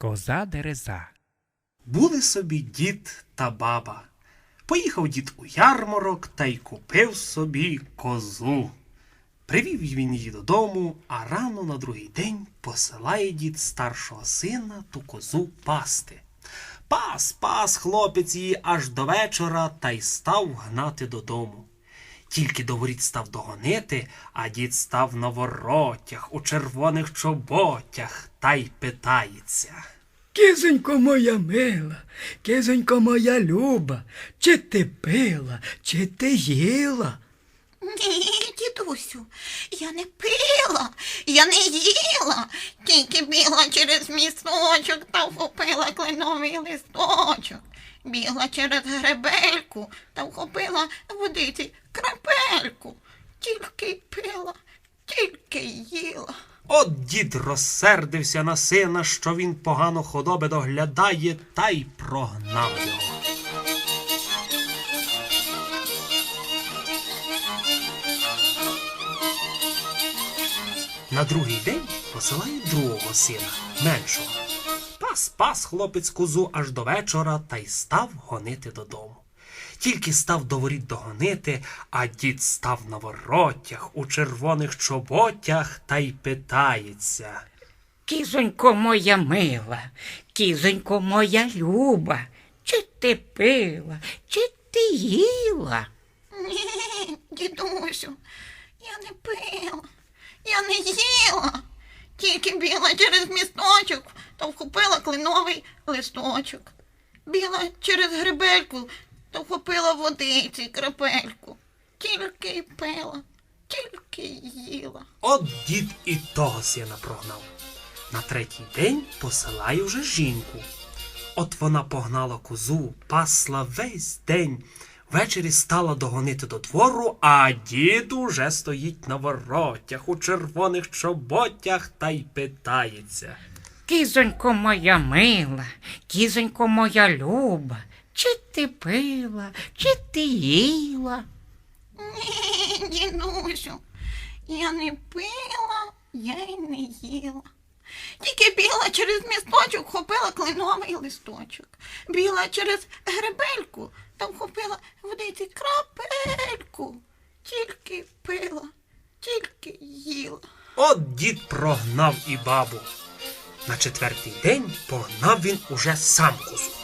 Коза дереза. Були собі дід та баба. Поїхав дід у ярмарок та й купив собі козу. Привів він її додому, а рано на другий день посилає дід старшого сина ту козу пасти. Пас, пас хлопець її аж до вечора та й став гнати додому. Тільки до воріт став догонити, а дід став на воротях у червоних чоботях та й питається. Кізонько моя мила, кізонько моя люба, чи ти пила, чи ти їла? Ні, дідусю, я не пила, я не їла, тільки бігла через місточок та вхопила кленовий листочок. Бігла через гребельку та вхопила водиці крапельку. Тільки й пила, тільки й їла. От дід розсердився на сина, що він погано худоби доглядає, та й прогнав його. На другий день посилає другого сина, меншого. Пас пас хлопець козу аж до вечора та й став гонити додому. Тільки став до воріт догонити, а дід став на воротях у червоних чоботях та й питається. Кізонько моя мила, кізонько моя люба, чи ти пила, чи ти їла? Ні, дідусю, я не пила, я не їла. Тільки бігла через місточок та вхопила кленовий листочок. Бігла через гребельку та вхопила водиці крапельку. Тільки й пила, тільки й їла. От дід і того сина прогнав. На третій день посилає вже жінку. От вона погнала козу, пасла весь день. Ввечері стала догонити до двору, а дід уже стоїть на воротях у червоних чоботях та й питається. Кізонько моя мила, кізонько моя люба, чи ти пила, чи ти їла? Ні, дідусю, я не пила, я й не їла. Тільки бігла через місточок, вхопила кленовий листочок. Бігла через гребельку та вхопила водиці крапельку. Тільки пила, тільки їла. От дід прогнав і бабу. На четвертий день погнав він уже сам козу.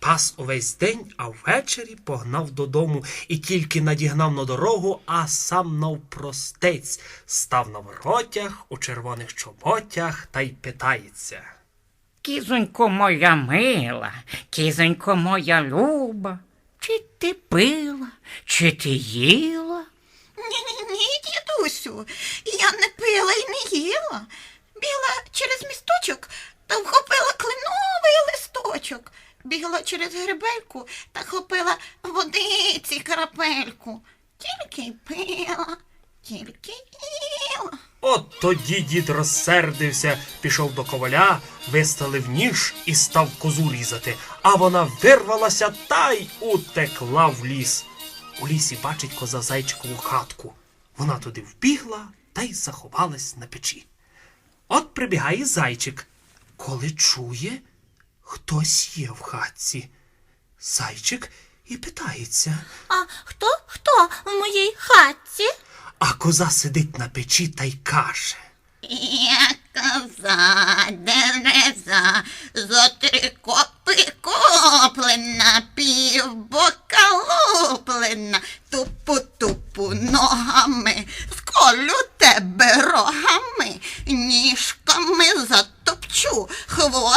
Пас увесь день, а ввечері погнав додому і тільки надігнав на дорогу, а сам навпростець став на воротях у червоних чоботях та й питається. Кізонько моя мила, кізонько моя люба, чи ти пила, чи ти їла? Ні, ні, ні, дідусю, я не пила і не їла. Бігла через місточок та вхопила кленовий листочок. Бігла через гребельку та хопила водиці крапельку. Тільки пила, тільки їла. От тоді дід розсердився, пішов до коваля, виставив ніж і став козу різати, а вона вирвалася та й утекла в ліс. У лісі бачить коза зайчикову хатку. Вона туди вбігла та й заховалась на печі. От прибігає зайчик. Коли чує, хтось є в хатці. Зайчик і питається, А хто хто в моїй хатці? а коза сидить на печі та й каже. Я коза, дереза, зо три копи коплена, півбока луплена, тупу-тупу ногами, сколю тебе рогами, ніжками затопчу, тут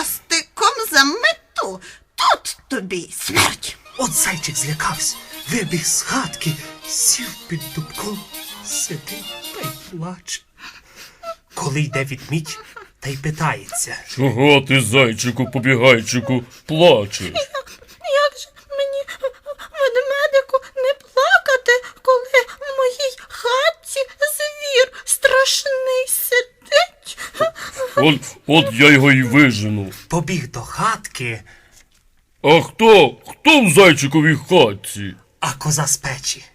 тобі смерть. От зайчик злякався, вибіг з хатки, сів під дубком, сидить та й плаче. Коли йде відмідь, та й питається. Чого ти, зайчику, побігайчику, плачеш? Як же мені, ведмедику, не плакати, коли в моїй хатці звір страшний сидить? От, от я його й вижену. Побіг до хатки, А хто? Хто в зайчиковій хатці? а коза з печі.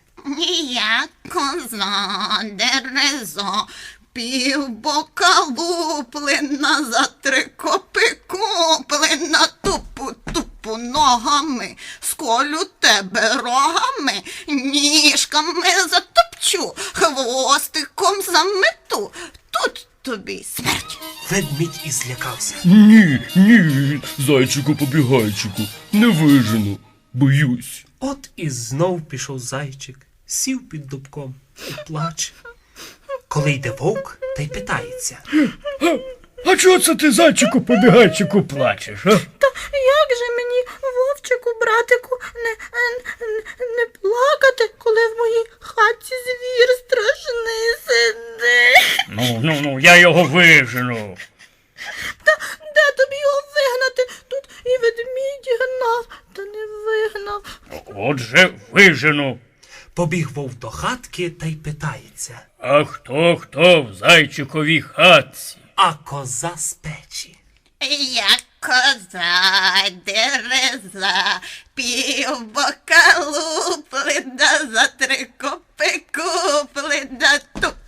Я коза, дерезо, півбока луплена, за три копи куплена тупу тупу ногами, сколю тебе рогами, ніжками затопчу, хвостиком замету. Тут тобі смерть. Ведмідь і злякався. Ні, ні, зайчику побігайчику, не вижену, боюсь. От і знов пішов зайчик, сів під дубком і плаче. Коли йде вовк, та й питається. А чого це ти, зайчику побігайчику, плачеш? А? Та як же мені, вовчику, братику, не, не, не плакати, коли в моїй хаті звір? Ну, ну, я його вижену. Та де тобі його вигнати? Тут і ведмідь гнав, та не вигнав. Отже, вижену. Побіг вовк до хатки та й питається. А хто хто в зайчиковій хатці? А коза з печі. Я коза, дереза, півбока луплида, за три копи куплида, тупу тупу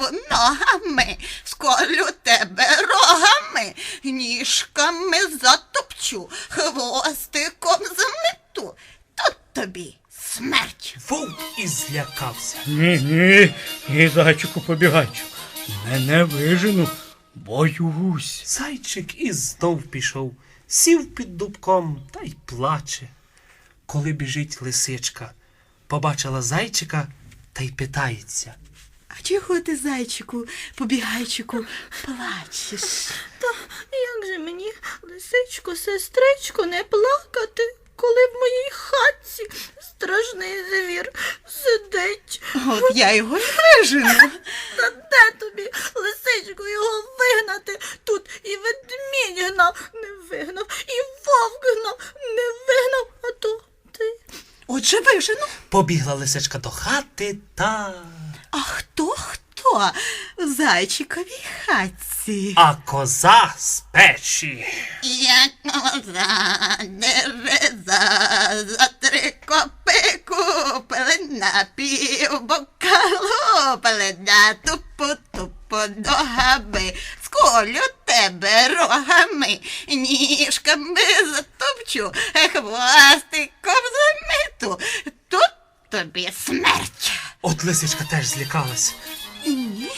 ногами, сколю тебе рогами, ніжками затопчу, хвостиком замету. Тут тобі смерть. Вовк і злякався. Ні, ні, ні, зайчику побігайчику. Мене вижену, боюсь. Зайчик і знов пішов, сів під дубком та й плаче. Коли біжить лисичка, побачила зайчика та й питається. А чого ти, зайчику, побігайчику, плачеш? Та як же мені, лисичко, сестричко, не плакати, коли в моїй хатці страшний звір сидить? От я його й вижену. Та де тобі, лисичку, його вигнати? Тут і ведмідь гнав, не вигнав, і вовк гнав, не вигнав, а то ти. Отже, вижену. Побігла лисичка до хати та. Хто хто в зайчиковій хатці? А коза з печі. Я коза, дереза, за три копи куплена, півбока луплена, тупу тупу ногами, сколю тебе рогами, ніжками затопчу, хвостиком замету, тут тобі смерть. От лисичка теж злякалась. Ні,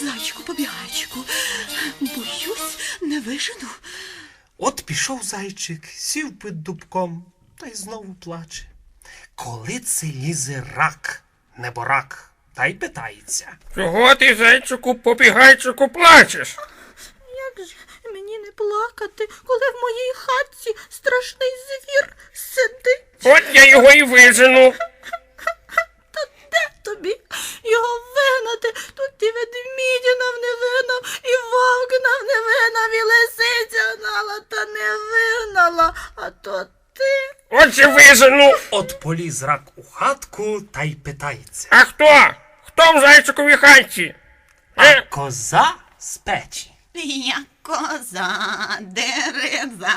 зайчику побігайчику, боюсь, не вижену. От пішов зайчик, сів під дубком та й знову плаче. Коли це лізе рак, неборак, та й питається. Чого ти, зайчику побігайчику, плачеш? Як же мені не плакати, коли в моїй хатці страшний звір сидить? От я його і вижену. Вигнати? Тут і ведмідь гнав не вигнав, і вовк гнав не вигнав, і лисиця гнала, та не вигнала, а то ти. Отже, вижену. От поліз рак у хатку та й питається. А хто? Хто в зайчиковій хатці? А Е? коза з печі. Я коза, дереза,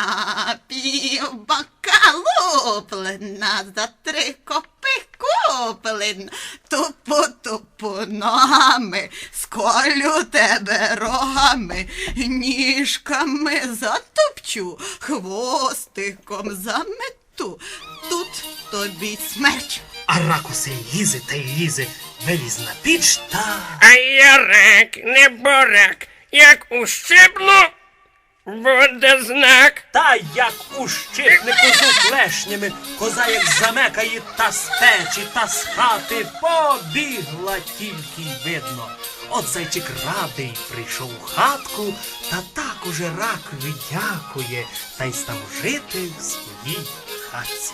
півбака луплена, за три копи куплена, тупу тупу ногами, сколю тебе рогами, ніжками затопчу, хвостиком замету, тут тобі смерть. А рак усе лізе та лізе, виліз на піч та. А я рак, не борак. Як ущипну, буде знак. Та як у щитнику з клешнями, коза як замекає та з печі, та з хати побігла тільки й видно. От зайчик радий прийшов у хатку, та так уже ракові дякує, та й став жити в своїй хатці.